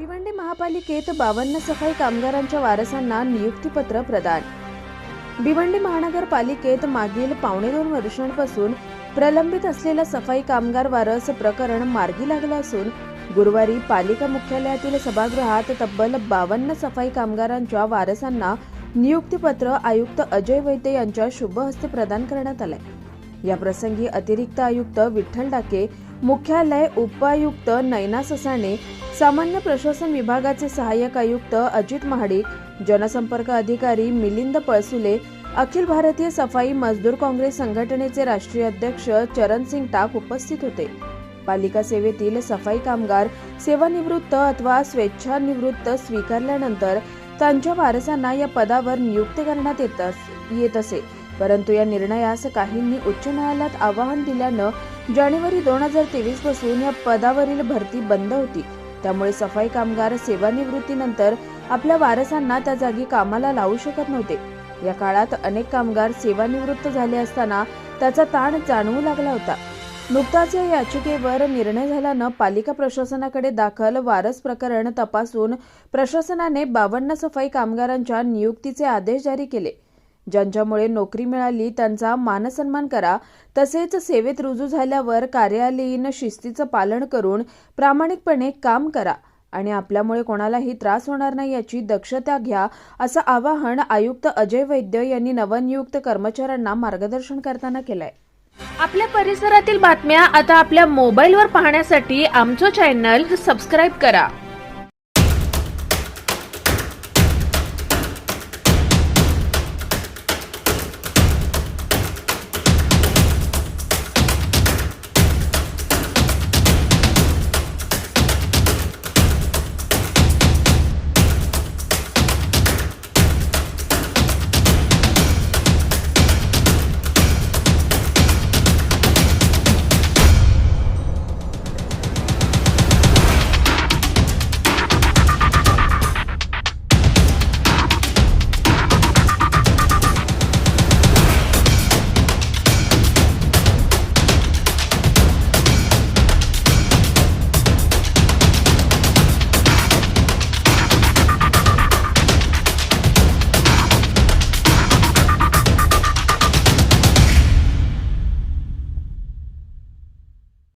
भिवंडी महापालिकेत बावन्न सफाई कामगारांच्या वारसांना नियुक्तीपत्र प्रदान. भिवंडी महानगरपालिकेत मागील पावणे दोन वर्षांपासून प्रलंबित असलेलं सफाई कामगार वारस प्रकरण मार्गी लागलं असून गुरुवारी पालिका मुख्यालयातील सभागृहात तब्बल बावन्न सफाई कामगारांच्या वारसांना नियुक्तीपत्र आयुक्त अजय वैद्य यांच्या शुभ हस्ते प्रदान करण्यात आलंय. या प्रसंगी अतिरिक्त आयुक्त विठ्ठल डाके मुख्यालय उपायुक्त नैना ससाणे सामान्य प्रशासन विभागाचे सहाय्यक आयुक्त अजित महाडिक जनसंपर्क अधिकारी मिलिंद पळसुले अखिल भारतीय सफाई मजदूर काँग्रेस संघटनेचे राष्ट्रीय अध्यक्ष चरणसिंग टाक उपस्थित होते. पालिका सेवेतील सफाई कामगार सेवानिवृत्त अथवा स्वेच्छानिवृत्त स्वीकारल्यानंतर त्यांच्या वारसांना या पदावर नियुक्त करण्यात येत येत असे. परंतु या निर्णयास काहींनी उच्च न्यायालयात आवाहन दिल्यानं जानेवारी दोन हजार तेवीसपासून या पदावरील भरती बंद होती. त्यामुळे सफाई कामगार सेवानिवृत्तीनंतर आपल्या वारसांना त्या जागी कामाला लावू शकत नव्हते. या काळात अनेक कामगार सेवानिवृत्त झाले असताना त्याचा ताण जाणवू लागला होता. नुकताच या याचिकेवर निर्णय झाल्यानं पालिका प्रशासनाकडे दाखल वारस प्रकरण तपासून प्रशासनाने बावन्न सफाई कामगारांच्या नियुक्तीचे आदेश जारी केले. ज्यांच्यामुळे नोकरी मिळाली त्यांचा मानसन्मान करा. तसेच सेवेत रुजू झाल्यावर कार्यालयीन शिस्तीचं पालन करून प्रामाणिकपणे काम करा. आणि आपल्यामुळे कोणालाही त्रास होणार नाही याची दक्षता घ्या असं आवाहन आयुक्त अजय वैद्य यांनी नवनियुक्त कर्मचाऱ्यांना मार्गदर्शन करताना केलंय. आपल्या परिसरातील बातम्या आता आपल्या मोबाईलवर पाहण्यासाठी आमचं चॅनल सबस्क्राईब करा.